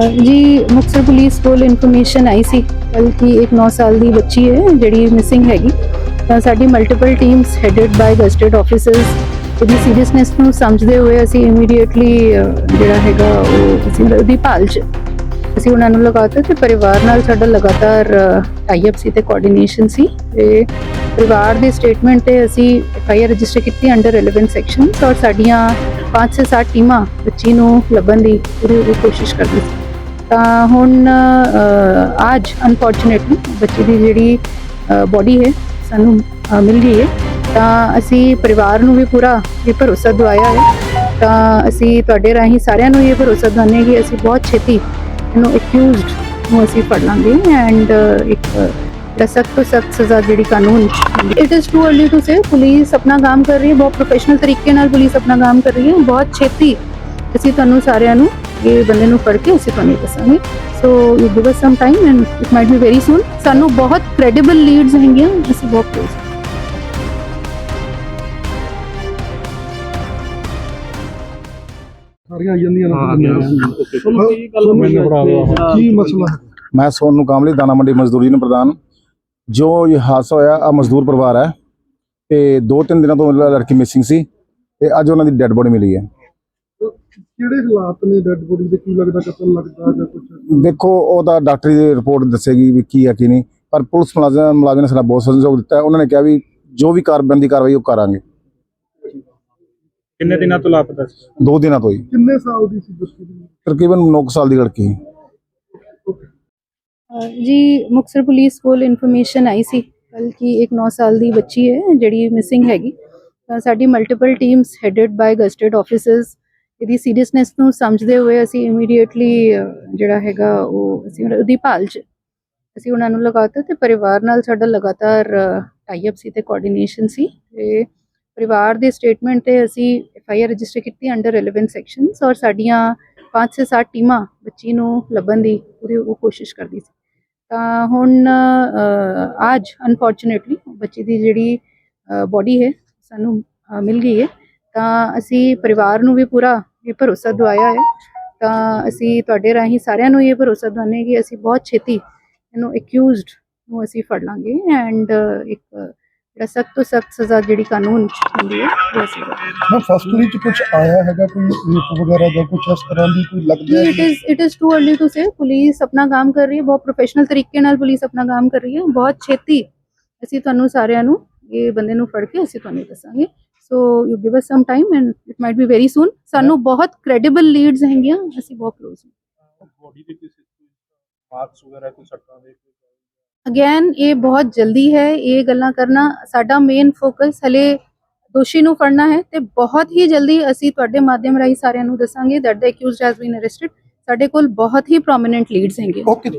ਜੀ, ਮੁਕਤਸਰ ਪੁਲਿਸ ਕੋਲ ਇਨਫੋਰਮੇਸ਼ਨ ਆਈ ਸੀ ਕੱਲ੍ਹ ਕਿ ਇੱਕ 9 ਸਾਲ ਦੀ ਬੱਚੀ ਹੈ, ਜਿਹੜੀ ਮਿਸਿੰਗ ਹੈਗੀ। ਤਾਂ ਸਾਡੀ multiple teams headed by gazetted officers ਇਹਦੀ ਸੀਰੀਅਸਨੈਸ ਨੂੰ ਸਮਝਦੇ ਹੋਏ ਅਸੀਂ ਇਮੀਡੀਏਟਲੀ ਜਿਹੜਾ ਹੈਗਾ ਉਹ ਅਸੀਂ ਉਹਦੀ ਭਾਲ 'ਚ ਅਸੀਂ ਉਹਨਾਂ ਨੂੰ ਲਗਾਤਾ ਤੇ ਪਰਿਵਾਰ ਨਾਲ ਸਾਡਾ ਲਗਾਤਾਰ ਟਾਈ ਅਪ ਸੀ ਤੇ ਕੋਆਰਡੀਨੇਸ਼ਨ ਸੀ ਤੇ ਪਰਿਵਾਰ ਦੇ ਸਟੇਟਮੈਂਟ ਤੇ ਅਸੀਂ ਐਫਆਈਆਰ ਰਜਿਸਟਰ ਕੀਤੀ ਅੰਡਰ ਰੈਲੇਵੈਂਟ ਸੈਕਸ਼ਨਸ ਔਰ ਸਾਡੀਆਂ 5 ਸੇ 7 ਟੀਮਾਂ ਬੱਚੀ ਨੂੰ ਲੱਭਣ ਦੀ ਪੂਰੀ ਪੂਰੀ ਕੋਸ਼ਿਸ਼ ਕਰਦੀ ਸੀ। ਤਾਂ ਹੁਣ ਅੱਜ ਅਨਫੋਰਚੂਨੇਟਲੀ ਬੱਚੇ ਦੀ ਜਿਹੜੀ ਬੋਡੀ ਹੈ, ਸਾਨੂੰ ਮਿਲ ਗਈ ਹੈ। ਤਾਂ ਅਸੀਂ ਪਰਿਵਾਰ ਨੂੰ ਵੀ ਪੂਰਾ ਇਹ ਭਰੋਸਾ ਦਵਾਇਆ ਹੈ। ਤਾਂ ਅਸੀਂ ਤੁਹਾਡੇ ਰਾਹੀਂ ਸਾਰਿਆਂ ਨੂੰ ਇਹ ਭਰੋਸਾ ਦਵਾਉਂਦੇ ਹਾਂ ਕਿ ਅਸੀਂ ਬਹੁਤ ਛੇਤੀ ਇਹਨੂੰ ਅਕਿਊਜ਼ਡ ਨੂੰ ਅਸੀਂ ਫੜ ਲਾਂਗੇ ਐਂਡ ਇੱਕ ਜਿਹੜਾ ਸਖਤ ਤੋਂ ਸਖਤ ਸਜ਼ਾ ਜਿਹੜੀ ਕਾਨੂੰਨ it is too early to say police ਆਪਣਾ ਕੰਮ ਕਰ ਰਹੀ ਹੈ, ਬਹੁਤ ਪ੍ਰੋਫੈਸ਼ਨਲ ਤਰੀਕੇ ਨਾਲ ਪੁਲਿਸ ਆਪਣਾ ਕੰਮ ਕਰ ਰਹੀ ਹੈ। ਬਹੁਤ ਛੇਤੀ ਅਸੀਂ ਤੁਹਾਨੂੰ ਸਾਰਿਆਂ ਨੂੰ ਇਹ ਬੰਦੇ ਨੂੰ ਫੜ ਕੇ ਅਸੀਂ ਤੁਹਾਨੂੰ ਦੱਸਾਂਗੇ so you give us some time and it might be very soon ਸਾਨੂੰ ਬਹੁਤ ਕ੍ਰੈਡੀਬਲ ਲੀਡਸ ਹੈਗੀਆਂ ਅਸੀਂ ਬਹੁਤ ਕਲੋਜ਼ ਸਾਰੀਆਂ ਆਈ ਜਾਂਦੀਆਂ ਨੇ ਕੀ ਗੱਲ ਮੈਨੂੰ? ਕੀ ਮਸਲਾ ਮੈਂ ਸੋਨੂ ਕਾਮਲੀ ਦਾਣਾ ਮੰਡੀ ਮਜ਼ਦੂਰੀ ਯੂਨੀਅਨ ਪ੍ਰਧਾਨ ਜੋ ਇਹ ਹਾਦਸਾ ਹੋਇਆ ਆ ਮਜ਼ਦੂਰ ਪਰਿਵਾਰ ਹੈ ਤੇ ਦੋ ਤਿੰਨ ਦਿਨਾਂ ਤੋਂ ਲੜਕੀ ਮਿਸਿੰਗ ਸੀ ਤੇ ਅੱਜ ਉਹਨਾਂ ਦੀ ਡੈੱਡ ਬੋਡੀ ਮਿਲੀ ਹੈ ਕਿਹੜੇ ਹਾਲਾਤ ਨੇ ਡੈੱਡ ਬੋਡੀ ਦੇ? ਕੀ ਲੱਗਦਾ ਕਤਲ ਲੱਗਦਾ ਜਾਂ ਕੁਝ ਦੇਖੋ ਉਹ ਤਾਂ ਡਾਕਟਰੀ ਦੀ ਰਿਪੋਰਟ ਦੱਸੇਗੀ ਵੀ ਕੀ ਹੈ ਕੀ ਨਹੀਂ। ਪਰ ਪੁਲਿਸ ਮੁਲਾਜ਼ਮ ਮੁਲਾਜ਼ਮ ਨੇ ਸਾਡਾ ਬਹੁਤ ਸਹਿਯੋਗ ਦਿੱਤਾ ਹੈ। ਉਹਨਾਂ ਨੇ ਕਿਹਾ ਵੀ ਜੋ ਵੀ ਕਾਰਬਨ ਦੀ ਕਾਰਵਾਈ ਉਹ ਕਰਾਂਗੇ। ਕਿੰਨੇ ਦਿਨਾਂ ਤੋਂ ਲਾਪਤਾ ਸੀ? ਦੋ ਦਿਨਾਂ ਤੋਂ ਹੀ। ਕਿੰਨੇ ਸਾਲ ਦੀ ਸੀ ਬੱਚੀ ਦੀ? ਤਕਰੀਬਨ 9 ਸਾਲ ਦੀ ਲੜਕੀ। ਜੀ ਮੁਕਤਸਰ ਪੁਲਿਸ ਕੋਲ ਇਨਫੋਰਮੇਸ਼ਨ ਆਈ ਸੀ ਕੱਲ੍ਹ ਕਿ ਇੱਕ 9 ਸਾਲ ਦੀ ਬੱਚੀ ਹੈ ਜਿਹੜੀ ਮਿਸਿੰਗ ਹੈਗੀ। ਤਾਂ ਸਾਡੀ multiple teams headed by gazetted officers ਇਹਦੀ ਸੀਰੀਅਸਨੈਸ ਨੂੰ ਸਮਝਦੇ ਹੋਏ ਅਸੀਂ ਇਮੀਡੀਏਟਲੀ ਜਿਹੜਾ ਹੈਗਾ ਉਹ ਅਸੀਂ ਉਹਦੀ ਭਾਲ 'ਚ ਅਸੀਂ ਉਹਨਾਂ ਨੂੰ ਲਗਾਤਾ ਤੇ ਪਰਿਵਾਰ ਨਾਲ ਸਾਡਾ ਲਗਾਤਾਰ ਟਾਈ ਅਪ ਸੀ ਤੇ ਕੋਆਰਡੀਨੇਸ਼ਨ ਸੀ ਤੇ ਪਰਿਵਾਰ ਦੇ ਸਟੇਟਮੈਂਟ ਤੇ ਅਸੀਂ ਐਫ ਆਈ ਆਰ ਰਜਿਸਟਰ ਕੀਤੀ ਅੰਡਰ ਰੈਲੇਵੈਂਟ ਸੈਕਸ਼ਨਸ ਔਰ ਸਾਡੀਆਂ 5 ਸੇ 7 ਟੀਮਾਂ ਬੱਚੀ ਨੂੰ ਲੱਭਣ ਦੀ ਪੂਰੀ ਉਹ ਕੋਸ਼ਿਸ਼ ਕਰਦੀ ਸੀ। ਤਾਂ ਹੁਣ ਅੱਜ ਅਨਫੋਰਚੂਨੇਟਲੀ ਬੱਚੀ ਦੀ ਜਿਹੜੀ ਬੋਡੀ ਹੈ ਸਾਨੂੰ ਮਿਲ ਗਈ ਹੈ। ਤਾਂ ਅਸੀਂ ਪਰਿਵਾਰ ਨੂੰ ਵੀ ਪੂਰਾ ਇਹ ਭਰੋਸਾ ਦਵਾਇਆ ਹੈ। ਤਾਂ ਅਸੀਂ ਤੁਹਾਡੇ ਰਾਹੀਂ ਸਾਰਿਆਂ ਨੂੰ ਇਹ ਭਰੋਸਾ ਹਾਂ ਕਿ ਅਸੀਂ ਬਹੁਤ ਛੇਤੀ ਇਹਨੂੰ ਅਕਿਊਜ਼ਡ ਨੂੰ ਅਸੀਂ ਫੜ ਲਾਂਗੇ ਐਂਡ ਇੱਕ ਜਿਹੜਾ ਸਖਤ ਤੋਂ ਸਖਤ ਸਜ਼ਾ ਜਿਹੜੀ ਕਾਨੂੰਨ ਹੁੰਦੀ ਹੈ ਉਹ ਅਸੀਂ ਮੈਂ ਫਸਟਲੀ ਚ ਕੁਝ ਆਇਆ ਹੈਗਾ ਕੋਈ ਰੇਪ ਵਗੈਰਾ ਜਾਂ ਕੁਝ ਇਸ ਤਰ੍ਹਾਂ ਦੀ ਕੋਈ ਲੱਗਦਾ it is it is too early to say police ਆਪਣਾ ਕੰਮ ਕਰ ਰਹੀ ਹੈ ਬਹੁਤ ਪ੍ਰੋਫੈਸ਼ਨਲ ਤਰੀਕੇ ਨਾਲ ਪੁਲਿਸ ਆਪਣਾ ਕੰਮ ਕਰ ਰਹੀ ਹੈ। ਬਹੁਤ ਛੇਤੀ ਅਸੀਂ ਤੁਹਾਨੂੰ ਸਾਰਿਆਂ ਨੂੰ ਇਹ ਬੰਦੇ ਨੂੰ ਫੜ ਕੇ ਅਸੀਂ ਤੁਹਾਨੂੰ ਦੱਸਾਂਗੇ। So you give us some time and it might be very soon ਸਾਨੂੰ ਬਹੁਤ ਕ੍ਰੈਡੀਬਲ ਲੀਡਸ ਹੈਗੀਆਂ ਅਸੀਂ ਬਹੁਤ ਕਲੋਜ਼ ਹਾਂ ਬੋਡੀ ਦੇ ਕਿਸੇ ਮਾਰਕਸ ਵਗੈਰਾ ਕੋਈ ਸੱਟਾਂ ਦੇ ਅਗੇਨ ਇਹ ਬਹੁਤ ਜਲਦੀ ਹੈ ਇਹ ਗੱਲਾਂ ਕਰਨਾ ਸਾਡਾ ਮੇਨ ਫੋਕਸ ਹਲੇ ਦੋਸ਼ੀ ਨੂੰ ਫੜਨਾ ਹੈ ਤੇ ਬਹੁਤ ਹੀ ਜਲਦੀ ਅਸੀਂ ਤੁਹਾਡੇ ਮਾਧਿਅਮ ਰਾਹੀਂ ਸਾਰਿਆਂ ਨੂੰ ਦੱਸਾਂਗੇ that the accused has been arrested ਸਾਡੇ ਕੋਲ ਬਹੁਤ ਹੀ ਪ੍ਰੋਮਿਨੈਂਟ ਲੀਡਸ ਹੈਗੇ ਓਕੇ